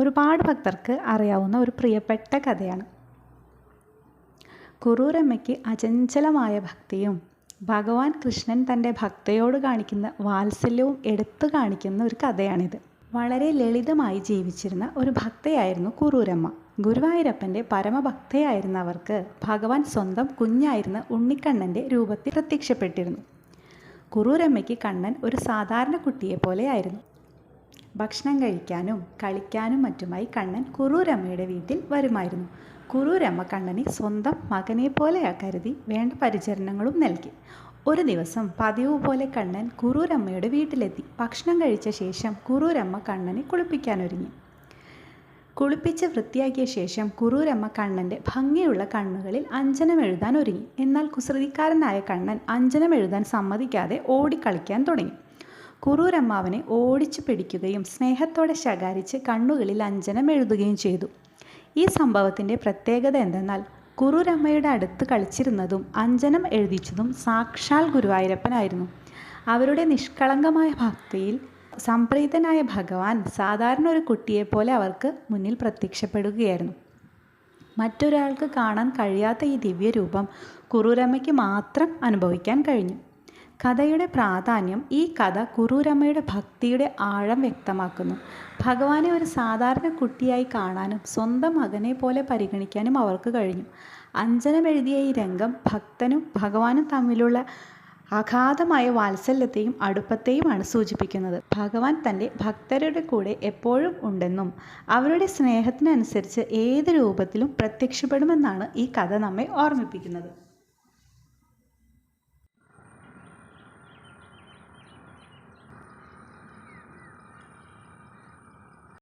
ഒരുപാട് ഭക്തർക്ക് അറിയാവുന്ന ഒരു പ്രിയപ്പെട്ട കഥയാണ്. കുറൂരമ്മയ്ക്ക് അചഞ്ചലമായ ഭക്തിയും ഭഗവാൻ കൃഷ്ണൻ തന്റെ ഭക്തയോട് കാണിക്കുന്ന വാത്സല്യവും എടുത്തു കാണിക്കുന്ന ഒരു കഥയാണിത്. വളരെ ലളിതമായി ജീവിച്ചിരുന്ന ഒരു ഭക്തയായിരുന്നു കുറൂരമ്മ. ഗുരുവായൂരപ്പന്റെ പരമഭക്തയായിരുന്നവർക്ക് ഭഗവാൻ സ്വന്തം കുഞ്ഞായിരുന്ന ഉണ്ണിക്കണ്ണന്റെ രൂപത്തിൽ പ്രത്യക്ഷപ്പെട്ടിരുന്നു. കുറൂരമ്മയ്ക്ക് കണ്ണൻ ഒരു സാധാരണ കുട്ടിയെ പോലെയായിരുന്നു ഭക്ഷണം കഴിക്കാനും കളിക്കാനും മറ്റുമായി കണ്ണൻ കുറൂരമ്മയുടെ വീട്ടിൽ വരുമായിരുന്നു. കുറൂരമ്മ കണ്ണനെ സ്വന്തം മകനെ പോലെ കരുതി വേണ്ട പരിചരണങ്ങളും നൽകി. ഒരു ദിവസം പതിവ് പോലെ കണ്ണൻ കുറൂരമ്മയുടെ വീട്ടിലെത്തി. ഭക്ഷണം കഴിച്ച ശേഷം കുറൂരമ്മ കണ്ണനെ കുളിപ്പിക്കാനൊരുങ്ങി. കുളിപ്പിച്ച് വൃത്തിയാക്കിയ ശേഷം കുറൂരമ്മ കണ്ണന്റെ ഭംഗിയുള്ള കണ്ണുകളിൽ അഞ്ജനം എഴുതാൻ ഒരുങ്ങി എന്നാൽ കുസൃതിക്കാരനായ കണ്ണൻ അഞ്ജനം എഴുതാൻ സമ്മതിക്കാതെ ഓടിക്കളിക്കാൻ തുടങ്ങി. കുറൂരമ്മ അവനെ ഓടിച്ചു പിടിക്കുകയും സ്നേഹത്തോടെ ശകാരിച്ച് കണ്ണുകളിൽ അഞ്ജനം എഴുതുകയും ചെയ്തു. ഈ സംഭവത്തിന്റെ പ്രത്യേകത എന്തെന്നാൽ കുറൂരമ്മയുടെ അടുത്ത് കളിച്ചിരുന്നതും അഞ്ജനം എഴുതിച്ചതും സാക്ഷാൽ ഗുരുവായൂരപ്പനായിരുന്നു. അവരുടെ നിഷ്കളങ്കമായ ഭക്തിയിൽ സംപ്രീതനായ ഭഗവാൻ സാധാരണ ഒരു കുട്ടിയെപ്പോലെ അവർക്ക് മുന്നിൽ പ്രത്യക്ഷപ്പെടുകയായിരുന്നു. മറ്റൊരാൾക്ക് കാണാൻ കഴിയാത്ത ഈ ദിവ്യരൂപം കുറൂരമ്മയ്ക്ക് മാത്രം അനുഭവിക്കാൻ കഴിഞ്ഞു. കഥയുടെ പ്രാധാന്യം ഈ കഥ കുറൂരമ്മയുടെ ഭക്തിയുടെ ആഴം വ്യക്തമാക്കുന്നു. ഭഗവാനെ ഒരു സാധാരണ കുട്ടിയായി കാണാനും സ്വന്തം മകനെ പോലെ പരിഗണിക്കാനും അവർക്ക് കഴിഞ്ഞു. അഞ്ജനം എഴുതിയ ഈ രംഗം ഭക്തനും ഭഗവാനും തമ്മിലുള്ള അഗാധമായ വാത്സല്യത്തെയും അടുപ്പത്തെയുമാണ് സൂചിപ്പിക്കുന്നത്. ഭഗവാൻ തന്റെ ഭക്തരുടെ കൂടെ എപ്പോഴും ഉണ്ടെന്നും അവരുടെ സ്നേഹത്തിനനുസരിച്ച് ഏത് രൂപത്തിലും പ്രത്യക്ഷപ്പെടുമെന്നാണ് ഈ കഥ നമ്മെ ഓർമ്മിപ്പിക്കുന്നത്.